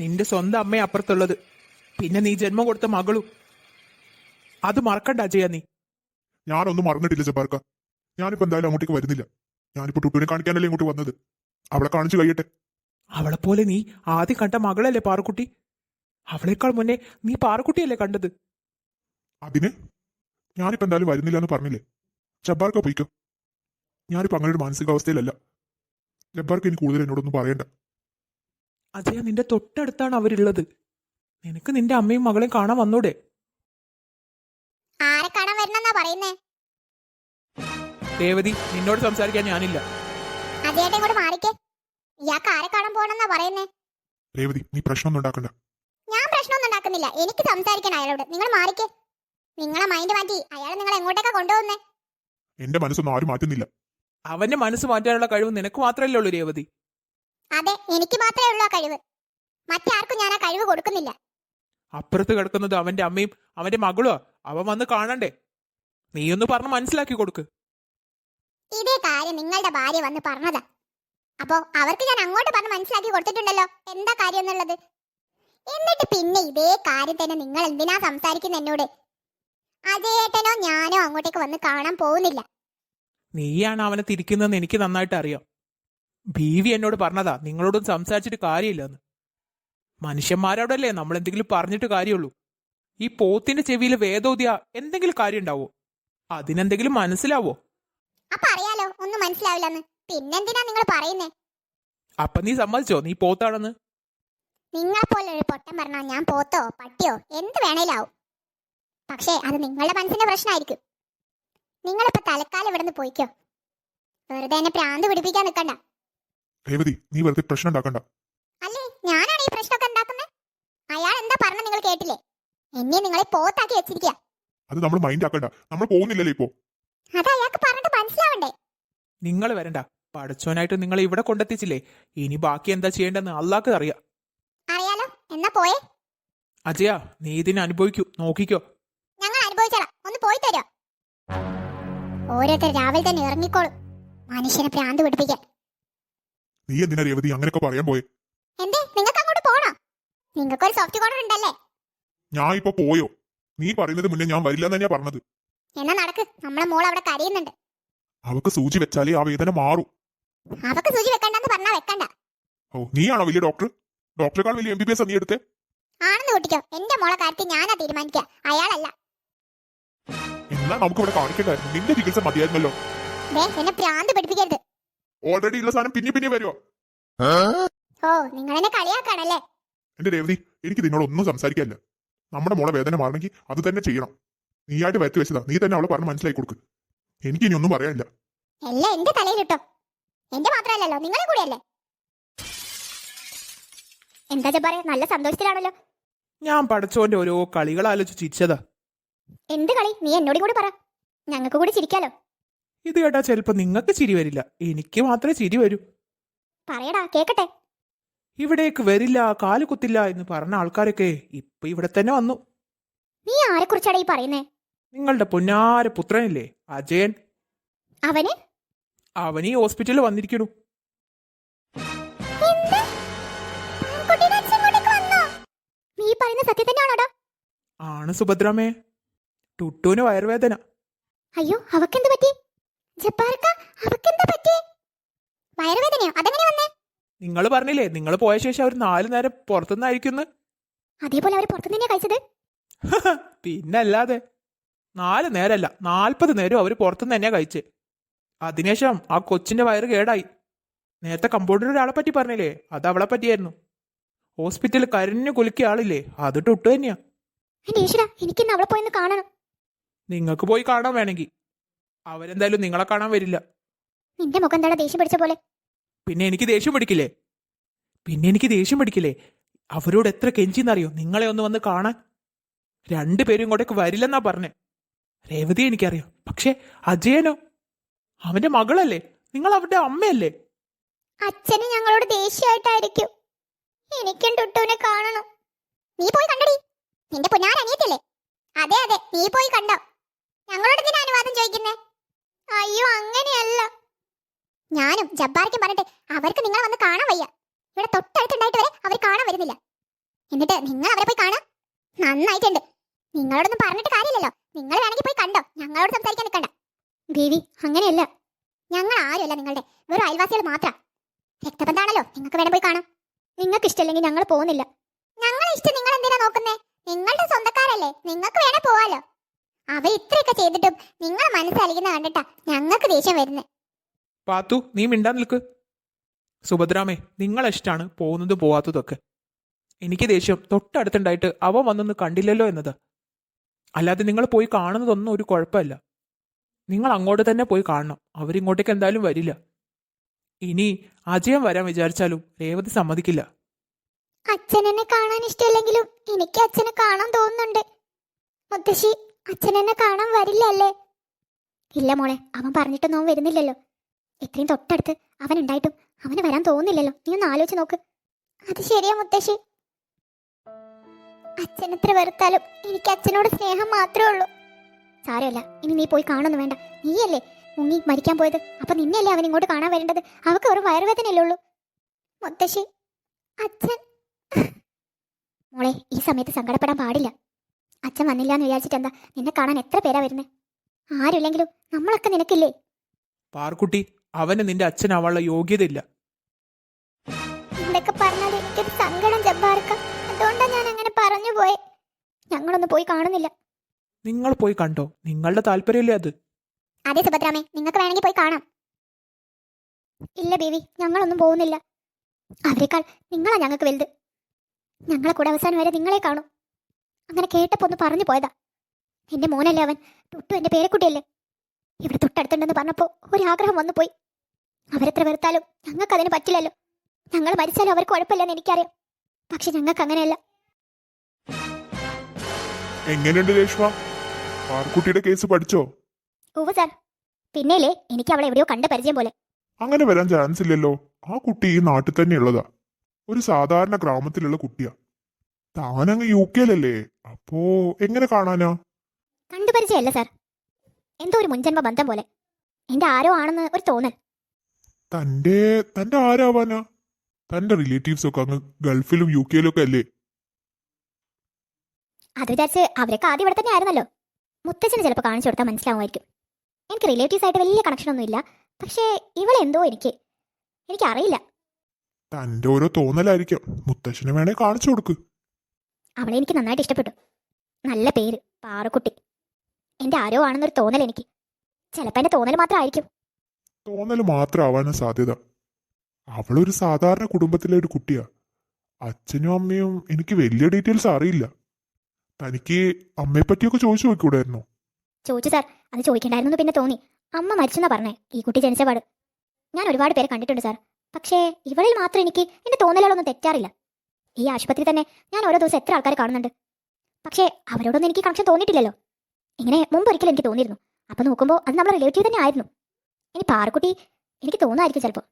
നിന്റെ സ്വന്തം അമ്മയെ അപ്പുറത്തുള്ളത്. പിന്നെ നീ ജന്മം കൊടുത്ത മകളും. അത് മറക്കണ്ട അജയ നീ. ഞാനൊന്നും മറന്നിട്ടില്ല ജബാർക്ക ഞാനിപ്പോ എന്തായാലും അങ്ങോട്ടേക്ക് വരുന്നില്ല. ഞാനിപ്പോ ടുട്ടുവിനെ കാണിക്കാനല്ലേ ഇങ്ങോട്ട് വന്നത്. അവളെ കാണിച്ചു കഴിയട്ടെ. അവളെ പോലെ നീ ആദ്യം കണ്ട മകളല്ലേ പാറുക്കുട്ടി? അവളേക്കാൾ മുന്നേ നീ പാറുക്കുട്ടിയല്ലേ കണ്ടത്? അതിന്? ഞാനിപ്പോ എന്തായാലും വരുന്നില്ല എന്ന് പറഞ്ഞില്ലേ? ജബ്ബാർക്ക പോയിക്കോ. ഞാനിപ്പോ അങ്ങനെ ഒരു മാനസികാവസ്ഥയിലല്ല. ജബ്ബാർക്ക് ഇനി കൂടുതൽ എന്നോടൊന്നും പറയണ്ട. അജയ നിന്റെ തൊട്ടടുത്താണ് അവരുള്ളത്. നിനക്ക് നിന്റെ അമ്മയും മകളെയും കാണാൻ വന്നൂടെ? ആരെ കാണാൻ വരണമെന്നാ പറയുന്നേ? രേവതി നിന്നോട് സംസാരിക്കാൻ ഞാനില്ല. അജയേട്ടൻ ഇങ്ങോട്ട് മാറിക്കേ. ഇയാൾക്ക് ആരെ കാണാൻ പോകണമെന്നാ പറയുന്നേ? രേവതി നീ പ്രശ്നമൊന്നും ഉണ്ടാക്കണ്ട. ഞാൻ പ്രശ്നമൊന്നും ഉണ്ടാക്കുന്നില്ല. എനിക്ക് സംസാരിക്കണം അയാളോട്. നിങ്ങൾ മാറിക്കേ. നിങ്ങളെ മൈൻഡ് മാറ്റി അയാൾ നിങ്ങൾ എങ്ങോട്ടേക്കാ കൊണ്ടുപോകുന്നേ? എന്റെ മനസ്സൊന്നും ആരും മാറ്റുന്നില്ല. അവന്റെ മനസ്സ് മാറ്റാനുള്ള കഴിവ് നിനക്ക് മാത്രമല്ലേ ഉള്ളൂ രേവതി. അതെ എനിക്ക് മാത്രമേ ഉള്ളൂ ആ കഴിവ്. മറ്റാർക്കും ഞാൻ ആ കഴിവ് കൊടുക്കുന്നില്ല. അപ്പുറത്ത് കിടക്കുന്നത് അവന്റെ അമ്മയും അവന്റെ മകളോ അവൻ വന്ന് കാണണ്ടേ? ഒന്ന് പറഞ്ഞു മനസ്സിലാക്കി കൊടുക്ക്. ഇതേ കാര്യം നിങ്ങളുടെ ഭാര്യ വന്ന് പറഞ്ഞതാ. അപ്പോ അവർക്ക് ഞാൻ അങ്ങോട്ട് പറഞ്ഞ് മനസ്സിലാക്കി കൊടുത്തിട്ടുണ്ടല്ലോ. എന്താ കാര്യം എന്നുള്ളത്? എന്നിട്ട് പിന്നെ ഇതേ കാര്യം തന്നെ നിങ്ങൾ എന്തിനാ സംസാരിക്കുന്ന എന്നോട്? അജയേട്ടനോ ഞാനോ അങ്ങോട്ടേക്ക് വന്ന് കാണാൻ പോകുന്നില്ല. നീയാണ് അവനെ തിരിക്കുന്നതെന്ന് എനിക്ക് നന്നായിട്ട് അറിയാം. ബീവി എന്നോട് പറഞ്ഞതാ നിങ്ങളോടും സംസാരിച്ചിട്ട് കാര്യമില്ലെന്ന്. മനുഷ്യന്മാരോടല്ലേ നമ്മൾ എന്തെങ്കിലും പറഞ്ഞിട്ട് കാര്യമുള്ളൂ. ഈ പോത്തിന്റെ ചെവിയിൽ വേദോദ്യ എന്തെങ്കിലും കാര്യം ഉണ്ടാവോ അതിനെന്തെങ്കിലും മനസ്സിലാവോ? അപ്പൊ അറിയാലോ ഒന്നും മനസ്സിലാവില്ലെന്ന്. പിന്നെന്തിനാ നിങ്ങൾ പറയുന്നേ? അപ്പൊ നീ സമ്മതിച്ചോ? നീ പോത്താണെന്ന്? നിങ്ങളെ ഒരു പൊട്ടം പറഞ്ഞാൽ ഞാൻ പോത്തോ പട്ടിയോ എന്ത് വേണേലാവും. പക്ഷേ അത് നിങ്ങളുടെ മനസ്സിന്റെ പ്രശ്നമായിരിക്കും. നിങ്ങളിപ്പോ തലക്കാലം ഇവിടുന്ന് പോയിക്കോ. വെറുതെ എന്നെ പ്രാന്ത് പിടിപ്പിക്കാൻ നിൽക്കണ്ട രേവതി നീ വെറുതെ പ്രശ്നം ഉണ്ടാക്കണ്ട. അല്ലേ? ഞാനാണ് ഈ പ്രശ്നമൊക്കെ ഉണ്ടാക്കുന്നത് അയാൾ എന്താ പറഞ്ഞ നിങ്ങൾ കേട്ടില്ലേ? എന്നെ നിങ്ങളെ പോത്താക്കി വെച്ചിരിക്കുക അത് നമ്മൾ മൈൻഡ് ആക്കണ്ട. നമ്മൾ പോകുന്നില്ലല്ലോ ഇപ്പോ. അത് അയാൾക്ക് പറഞ്ഞിട്ട് മനസ്സിലാവണ്ടേ? നിങ്ങൾ വരണ്ട. പടച്ചോനായിട്ട് നിങ്ങൾ ഇവിടെ കൊണ്ടെത്തിച്ചില്ലേ? ഇനി ബാക്കി എന്താ ചെയ്യേണ്ടെന്ന് അള്ളാക്ക് അറിയാം. അറിയാലോ? എന്നാ പോയേ? അജയ നീ ഇതിനെ അനുഭവിക്കൂ. നോക്കിക്കോ. ഞങ്ങൾ അനുഭവിച്ചോളാം. ഒന്ന് പോയി തരോ ഓരോരുത്തർ രാവിലെ തന്നെ ഇറങ്ങിക്കോളും. മനുഷ്യനെ പ്രാന്ത് പിടിപ്പിക്കാൻ. നീ എന്തിനാ രേവതി അങ്ങനെയൊക്കെ പറയാൻ പോയെ? എന്തേ? നിങ്ങൾക്ക് അങ്ങോട്ട് പോണോ? നിങ്ങൾക്ക് ഒരു സോഫ്റ്റ് കോർണർ ഉണ്ടല്ലേ? ഞാൻ ഇപ്പൊ പോയോ? നീ പറയുന്നത് മുന്നേ ഞാൻ വരില്ല തന്നെയാ പറഞ്ഞത്. എന്നാ നടക്ക്. നമ്മളെ മോൾ അവിടെ കരയുന്നുണ്ട്. അവക്ക് സൂചി വെച്ചാലേ ആ വേദന മാറും. അവക്ക് സൂചി വെക്കണ്ടെന്ന് പറഞ്ഞാ വെക്കണ്ട. ഓ നീയാണോ വലിയ ഡോക്ടർ ഡോക്ടറെക്കാൾ വലിയ എം ബി ബി എസ് നീ എടുത്തേ? ആണെന്ന് കൂട്ടിക്കോ. എന്റെ മോളെ കാര്യത്തിൽ ഞാനാ തീരുമാനിക്കുക അയാളല്ല. എന്നാ നമുക്ക് ഇവിടെ കാണിക്കണ്ടായിരുന്നു. നിന്റെ ചികിത്സ മതിയായിരുന്നല്ലോ. എന്നെ പ്രാന്ത് പിടിപ്പിക്കരുത്. ഓൾറെഡി ഉള്ള സാധനം പിന്നെ പിന്നെ വരുമോ ഓ നിങ്ങൾ എന്നെ കളിയാക്കാണല്ലേ? എന്റെ രേവതി എനിക്ക് നിന്നോട് ഒന്നും സംസാരിക്കാനില്ല. നമ്മുടെ മോളെ വേദന മാറണമെങ്കിൽ അത് തന്നെ ചെയ്യണം. ആയിട്ട് വരുത്തി വെച്ചതാ. നീ തന്നെ അവളെ പറഞ്ഞ് മനസ്സിലാക്കി കൊടുക്ക്. എനിക്ക് ഇനി ഒന്നും പറയാനില്ല. എല്ലാം എന്റെ തലയിലിട്ടോ? എന്റെ മാത്രമല്ലല്ലോ നിങ്ങളെ കൂടിയല്ലേ? എന്താ പറയാ നല്ല സന്തോഷത്തിലാണല്ലോ. ഞാൻ പഠിച്ചോന്റെ ഓരോ കളികൾ ആലോചിച്ച് ചിരിച്ചതാ. എന്ത് കളി? നീ എന്നോടും കൂടി പറ. ഞങ്ങൾക്ക് കൂടി ചിരിക്കാലോ. ഇത് കേട്ടാ ചിലപ്പോ നിങ്ങൾക്ക് ചിരി വരില്ല. എനിക്ക് മാത്രമേ ചിരി വരൂ. പറയടാ കേക്കട്ടെ. ഇവിടേക്ക് വരില്ല കാൽ കുത്തില്ല എന്ന് പറഞ്ഞ ആൾക്കാരൊക്കെ ഇപ്പൊ ഇവിടെ തന്നെ വന്നു. നീ ആരെ കുറിച്ചാടാ ഈ പറയുന്നേ? നിങ്ങളുടെ പൊന്നാര പുത്രനില്ലേ അജയൻ? അവന്? അവൻ ഈ ഹോസ്പിറ്റലിൽ വന്നിരിക്കുന്നു? നീ പറയുന്ന സത്യം തന്നെയാണോടാ? ആണ് സുഭദ്രാമേ. ടുട്ടുവിന് വയറുവേദന. അയ്യോ അവക്കെന്ത് പറ്റി? ജപ്പാർക്ക അവക്കെന്താ പറ്റി? വയറുവേദനയോ? അതെങ്ങനെ വന്നേ? നിങ്ങൾ പറഞ്ഞില്ലേ നിങ്ങൾ പോയ ശേഷം അവർ നാലു നേരം പുറത്തുനിന്നായിരിക്കുന്നു. അതേപോലെ അവർ പുറത്തു തന്നെയാ കഴിച്ചത് പിന്നല്ലാതെ. നാല് നേരമല്ല നാൽപ്പത് നേരം അവർ പുറത്തുനിന്ന് തന്നെയാ കഴിച്ച്. അതിനുശേഷം ആ കൊച്ചിന്റെ വയറ് കേടായി. നേരത്തെ കമ്പൗണ്ടർ ഒരാളെ പറ്റി പറഞ്ഞില്ലേ അത് അവളെ പറ്റിയായിരുന്നു. ഹോസ്പിറ്റലിൽ കരഞ്ഞു കുലുക്കിയ ആളില്ലേ അത് ടുട്ടു തന്നെയാ. എനിക്കിന്ന് അവളെ പോയി കാണണം. നിങ്ങൾക്ക് പോയി കാണാൻ വേണമെങ്കിൽ അവരെന്തായാലും നിങ്ങളെ കാണാൻ വരില്ല. നിന്റെ മുഖം എന്താടാ ദേഷ്യം പിടിച്ച പോലെ? പിന്നെ എനിക്ക് ദേഷ്യം പിടിക്കില്ലേ? പിന്നെ എനിക്ക് ദേഷ്യം പിടിക്കില്ലേ? അവരോട് എത്ര കെഞ്ചിന്നറിയോ നിങ്ങളെ ഒന്ന് വന്ന് കാണാൻ. രണ്ടുപേരും ഇങ്ങോട്ടേക്ക് വരില്ലെന്നാ പറഞ്ഞേ. രേവതി എനിക്കറിയാം. പക്ഷെ അജയനോ? അവന്റെ മകളല്ലേ? നിങ്ങൾ അവരുടെ അമ്മയല്ലേ? അച്ഛന് ഞങ്ങളോട് ദേഷ്യമായിട്ടായിരിക്കും. എനിക്കും ടുട്ടുവിനെ കാണണം. നീ പോയി കണ്ടടി. നിന്റെ പുനാരനിയത്തില്ലേ അതെ അതെ നീ പോയി കണ്ടോ? ഞങ്ങളോട് ഇതിന് അനുവാദം ചോദിക്കുന്നേ? അയ്യോ അങ്ങനെയല്ല. ഞാനും ജബ്ബാർക്കും പറഞ്ഞിട്ട് അവർക്ക് നിങ്ങളെ വന്ന് കാണാൻ വയ്യ. ഇവിടെ തൊട്ടടുത്തുണ്ടായിട്ട് വരെ അവർ കാണാൻ വരുന്നില്ല. എന്നിട്ട് നിങ്ങൾ അവരെ പോയി കാണാ. നന്നായിട്ടുണ്ട്. നിങ്ങളോടൊന്നും പറഞ്ഞിട്ട് കാര്യമില്ലല്ലോ. നിങ്ങൾ വേണമെങ്കിൽ പോയി കണ്ടോ. ഞങ്ങളോട് സംസാരിക്കാൻ നിൽക്കണ്ട. ദേവി അങ്ങനെയല്ല. ഞങ്ങൾ ആരുമല്ല നിങ്ങളുടെ. വെറും അയൽവാസികൾ മാത്രം. രക്തബന്ധാണല്ലോ. നിങ്ങൾക്ക് വേണം പോയി കാണാം. നിങ്ങൾക്ക് ഇഷ്ടമില്ലെങ്കിൽ ഞങ്ങൾ പോകുന്നില്ല. ഞങ്ങളെ ഇഷ്ടം നിങ്ങൾ എന്തിനാ നോക്കുന്നേ? നിങ്ങളുടെ സ്വന്തക്കാരല്ലേ. നിങ്ങൾക്ക് വേണേ പോവാലോ. അവർ ഇത്രയൊക്കെ ചെയ്തിട്ടും നിങ്ങൾ മനസ്സലിക്കുന്ന കണ്ടിട്ടാ ഞങ്ങൾക്ക് ദേഷ്യം വരുന്നത് പാത്തു നീ മിണ്ടാൻ നിൽക്ക്. സുഭദ്രാമേ നിങ്ങളെ ഇഷ്ടമാണ് പോകുന്നതും പോവാത്തതൊക്കെ എനിക്ക് ദേഷ്യം തൊട്ടടുത്തുണ്ടായിട്ട് അവ വന്നൊന്ന് കണ്ടില്ലല്ലോ എന്നത്. അല്ലാതെ നിങ്ങൾ പോയി കാണുന്നതൊന്നും ഒരു കുഴപ്പമില്ല. നിങ്ങൾ അങ്ങോട്ട് തന്നെ പോയി കാണണം. അവരിങ്ങോട്ടേക്ക് എന്തായാലും വരില്ല. ഇനി അജയം വരാൻ വിചാരിച്ചാലും രേവതി സമ്മതിക്കില്ല. അച്ഛനെന്നെ കാണാൻ ഇഷ്ടമില്ലെങ്കിലും എനിക്ക് അച്ഛനെ കാണാൻ തോന്നുന്നുണ്ട്. മുത്തശ്ശി അച്ഛനെന്നെ കാണാൻ വരില്ലല്ലേ? ഇല്ല മോളെ അവൻ പറഞ്ഞിട്ടൊന്നും അവൻ വരുന്നില്ലല്ലോ. ഇത്രയും തൊട്ടടുത്ത് അവൻ ഉണ്ടായിട്ടും അവന് വരാൻ തോന്നുന്നില്ലല്ലോ. നീ ഒന്ന് ആലോചിച്ച് നോക്ക്. അത് ശരിയാ മുത്തശ്ശി. അച്ഛൻ എത്ര വെറുത്താലും എനിക്ക് അച്ഛനോട് സ്നേഹം മാത്രമേ ഉള്ളൂ. സാരമല്ല ഇനി നീ പോയി കാണൊന്നും വേണ്ട. നീയല്ലേ മുങ്ങി മരിക്കാൻ പോയത്? അപ്പൊ നിന്നെയല്ലേ അവൻ ഇങ്ങോട്ട് കാണാൻ വരേണ്ടത്? അവക്ക് ഒരു വയറുവേദനയല്ലേ ഉള്ളൂ. മുത്തശ്ശി അച്ഛൻ. മോളെ ഈ സമയത്ത് സങ്കടപ്പെടാൻ പാടില്ല. അച്ഛൻ വന്നില്ല എന്ന് വിചാരിച്ചിട്ട് എന്താ? നിന്നെ കാണാൻ എത്ര പേരാ വരുന്നത് ആരുമില്ലെങ്കിലും നമ്മളൊക്കെ നിനക്കില്ലേ? പാർക്കുട്ടി അവന് നിന്റെ അച്ഛനാവാനുള്ള യോഗ്യതയില്ല. എന്തൊക്കെ പറഞ്ഞാൽ എനിക്കൊരു സങ്കടം ജബ്ബാർക്ക. അതുകൊണ്ടാ ഞാൻ അങ്ങനെ പറഞ്ഞു പോയെ. ഞങ്ങളൊന്ന് പോയി കാണുന്നില്ല. നിങ്ങൾ പോയി കണ്ടോ? നിങ്ങളുടെ താല്പര്യമില്ലേ അത്? അതെ സുഭദ്രാമേ നിങ്ങൾക്ക് വേണമെങ്കിൽ പോയി കാണാം. ഇല്ല ബേബി ഞങ്ങളൊന്നും പോകുന്നില്ല. അവരെക്കാൾ നിങ്ങളാ ഞങ്ങൾക്ക് വലുത്. ഞങ്ങളെ കൂടെ അവസാനം വരെ നിങ്ങളെ കാണും. അങ്ങനെ കേട്ടപ്പോ ഒന്ന് പറഞ്ഞു പോയതാ. എന്റെ മോനല്ലേ അവൻ? തൊട്ടു എന്റെ പേരക്കുട്ടിയല്ലേ? ഇവിടെ തൊട്ടടുത്തുണ്ടെന്ന് പറഞ്ഞപ്പോ ഒരാഗ്രഹം വന്നു പോയി അവരെത്ര വെറുത്താലും ഞങ്ങൾക്ക് അതിന് പറ്റില്ലല്ലോ. ഞങ്ങൾ മരിച്ചാലും അവർക്ക് കുഴപ്പമില്ലെന്ന് എനിക്കറിയാം. പക്ഷെ ഞങ്ങൾക്ക് അങ്ങനെയല്ല. എങ്ങനെയുണ്ട് രേഷ്മ? പാർക്കുട്ടിയുടെ കേസ് പഠിച്ചോ? സാർ. പിന്നെയല്ലേ എനിക്ക് അവളെ എവിടെയോ കണ്ട പരിചയം പോലെ. അങ്ങനെ വരാൻ ചാൻസ് ഇല്ലല്ലോ. ആ കുട്ടി ഈ നാട്ടിൽ തന്നെ ഉള്ളതാ ഒരു സാധാരണ ഗ്രാമത്തിലുള്ള കുട്ടിയാ. താനങ്ങ് യു കെയിലല്ലേ? അപ്പോ എങ്ങനെ കാണാനാ? കണ്ടു പരിചയമല്ല സാർ എന്തോ ഒരു മുൻജന്മ ബന്ധം പോലെ. എന്റെ ആരോ ആണെന്ന് ഒരു തോന്നൽ. തന്റെ തന്റെ ആരാവാനാ? തന്റെ റിലേറ്റീവ്സ് ഒക്കെ അങ്ങ് ഗൾഫിലും യു കെയിലും ഒക്കെ അല്ലേ? അത് വിചാരിച്ച് അവരൊക്കെ ആദ്യം ഇവിടെ തന്നെ ആയിരുന്നല്ലോ. മുത്തച്ഛന് ചിലപ്പോൾ കാണിച്ചു കൊടുത്താൽ മനസ്സിലാവുമായിരിക്കും. എനിക്ക് റിലേറ്റീവ്സ് ആയിട്ട് വലിയ കണക്ഷൻ ഒന്നും ഇല്ല പക്ഷേ ഇവളെന്തോ എനിക്ക്? എനിക്കറിയില്ല. തന്റെ ഓരോ തോന്നലായിരിക്കും. മുത്തശ്ശനെ വേണേ കാണിച്ചു കൊടുക്ക്. അവളെ എനിക്ക് നന്നായിട്ട് ഇഷ്ടപ്പെട്ടു. നല്ല പേര് പാറക്കുട്ടി. എന്റെ ആരോ ആണെന്നൊരു തോന്നൽ എനിക്ക്. ചിലപ്പോൾ എന്റെ തോന്നൽ മാത്രമായിരിക്കും. തോന്നൽ മാത്രമാവാനും സാധ്യത. അവളൊരു സാധാരണ കുടുംബത്തിലെ ഒരു കുട്ടിയാ. അച്ഛനും അമ്മയും എനിക്ക് വലിയ ഡീറ്റെയിൽസ് അറിയില്ല. തനിക്ക് അമ്മയെ പറ്റിയൊക്കെ ചോദിച്ചു നോക്കൂടായിരുന്നോ ചോദിച്ചു സാർ. അത് ചോദിക്കണ്ടായിരുന്നു പിന്നെ തോന്നി. അമ്മ മരിച്ചെന്നാ പറഞ്ഞേ. ഈ കുട്ടി ജനിച്ച പാട്. ഞാൻ ഒരുപാട് പേരെ കണ്ടിട്ടുണ്ട് സാർ. പക്ഷേ ഇവളിൽ മാത്രം എനിക്ക് എന്റെ തോന്നലുകളൊന്നും തെറ്റാറില്ല. ഈ ആശുപത്രി തന്നെ ഞാൻ ഓരോ ദിവസം എത്ര ആൾക്കാരെ കാണുന്നുണ്ട്. പക്ഷേ അവരോടൊന്നും എനിക്ക് കണക്ഷൻ തോന്നിയിട്ടില്ലല്ലോ. ഇങ്ങനെ മുമ്പ് ഒരിക്കലും എനിക്ക് തോന്നിയിരുന്നു. അപ്പൊ നോക്കുമ്പോൾ അത് നമ്മുടെ റിലേറ്റീവ് തന്നെ ആയിരുന്നു. ഇനി പാറക്കുട്ടി എനിക്ക് തോന്നായിരിക്കും ചിലപ്പോൾ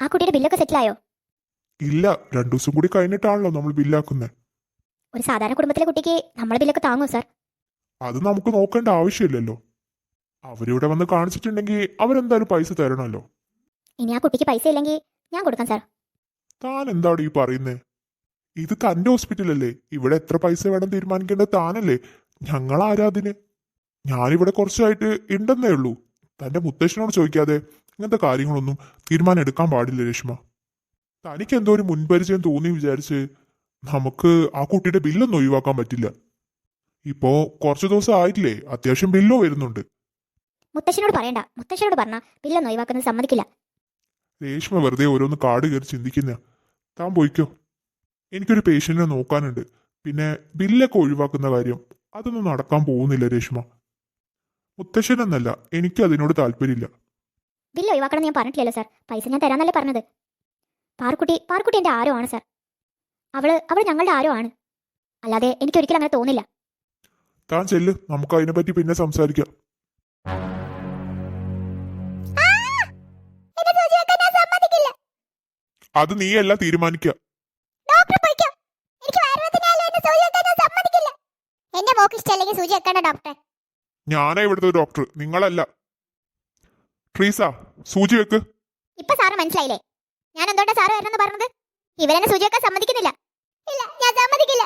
ആ കുട്ടിയുടെ ബില്ലൊക്കെ സെറ്റിലായോ ഇല്ല രണ്ടു ദിവസം കൂടി കഴിഞ്ഞിട്ടാണല്ലോ നമ്മൾ ബില്ലാക്കുന്നത് ഒരു സാധാരണ കുടുംബത്തിലെ കുട്ടിക്ക് നമ്മളെ ബില്ലൊക്കെ താങ്ങും സാർ അത് നമുക്ക് നോക്കേണ്ട ആവശ്യമില്ലല്ലോ. അവരിവിടെ വന്ന് കാണിച്ചിട്ടുണ്ടെങ്കിൽ അവരെന്തായാലും പൈസ തരണമല്ലോ. ഇനി ആ കുട്ടിക്ക് പൈസ ഇല്ലെങ്കിൽ ഞാൻ കൊടുക്കാം സാർ താൻ എന്താണ് ഈ പറയുന്നേ? ഇത് തന്റെ ഹോസ്പിറ്റലല്ലേ? ഇവിടെ എത്ര പൈസ വേണം തീരുമാനിക്കേണ്ടത് താനല്ലേ? ഞങ്ങൾ ആരാതിന് ഞാനിവിടെ കുറച്ചായിട്ട് ഉണ്ടെന്നേ ഉള്ളൂ. തന്റെ മുത്തശ്ശനോട് ചോദിക്കാതെ ഇങ്ങനത്തെ കാര്യങ്ങളൊന്നും തീരുമാനം എടുക്കാൻ പാടില്ല രേഷ്മ. തനിക്ക് എന്തോ ഒരു മുൻപരിചയം തോന്നി വിചാരിച്ച് നമുക്ക് ആ കുട്ടിയുടെ ബില്ലൊന്നും ഒഴിവാക്കാൻ പറ്റില്ല. ഇപ്പോ കുറച്ച് ദിവസം ആയിട്ടില്ലേ? അത്യാവശ്യം ബില്ലോ വരുന്നുണ്ട്. മുത്തശ്ശനോട് പറയണ്ട. മുത്തശ്ശനോട് പറഞ്ഞ ബില്ലൊന്നും ഒഴിവാക്കുന്നത് സമ്മതിക്കില്ല. രേഷ്മ വെറുതെ ഓരോന്ന് കാട് കയറി ചിന്തിക്കുന്ന. താൻ പോയിക്കോ. എനിക്കൊരു പേഷ്യന്റിനെ നോക്കാനുണ്ട്. പിന്നെ ബില്ലൊക്കെ ഒഴിവാക്കുന്ന കാര്യം അതൊന്നും നടക്കാൻ പോകുന്നില്ല രേഷ്മ. മുത്തശ്ശൻ എന്നല്ല എനിക്ക് അതിനോട് താല്പര്യമില്ല. ബില്ല് ഒഴിവാക്കണം ഞാൻ പറഞ്ഞിട്ടില്ലല്ലോ സാർ പൈസ ഞാൻ തരാന്നല്ലേ പറഞ്ഞത്. പാർക്കുട്ടി പാർക്കുട്ടി എന്റെ ആരോ ആണ് സാർ അവൾ അവൾ ഞങ്ങളുടെ ആരോ ആണ്. അല്ലാതെ എനിക്ക് ഒരിക്കലും അങ്ങനെ തോന്നില്ല. താൻ ചെല്ല് നമുക്ക് അതിനെപ്പറ്റി പിന്നെ സംസാരിക്കാം. അത് നീയല്ല തീരുമാനിക്കുക ഡോക്ടർ പോയിക്കോ എനിക്ക് വയറുവേദനയാലും എന്നെ സൂചി വെക്കാൻ സമ്മതിക്കില്ല. എന്റെ മോക്ക് ഇഷ്ടമല്ലെങ്കിൽ സൂചി വെക്കണ്ട ഡോക്ടറെ. ഞാനാ ഡോക്ടർ നിങ്ങളല്ല. ട്രീസ സൂചി വെക്ക്. ഇപ്പൊ സാറ് മനസ്സിലായില്ലേ? ഞാൻ എന്തുകൊണ്ടാ സാറ് വരണമെന്ന് പറഞ്ഞത്? ഇവരെന്നെ സൂചി വെക്കാൻ സമ്മതിക്കുന്നില്ല. ഇല്ല ഞാൻ സമ്മതിക്കില്ല.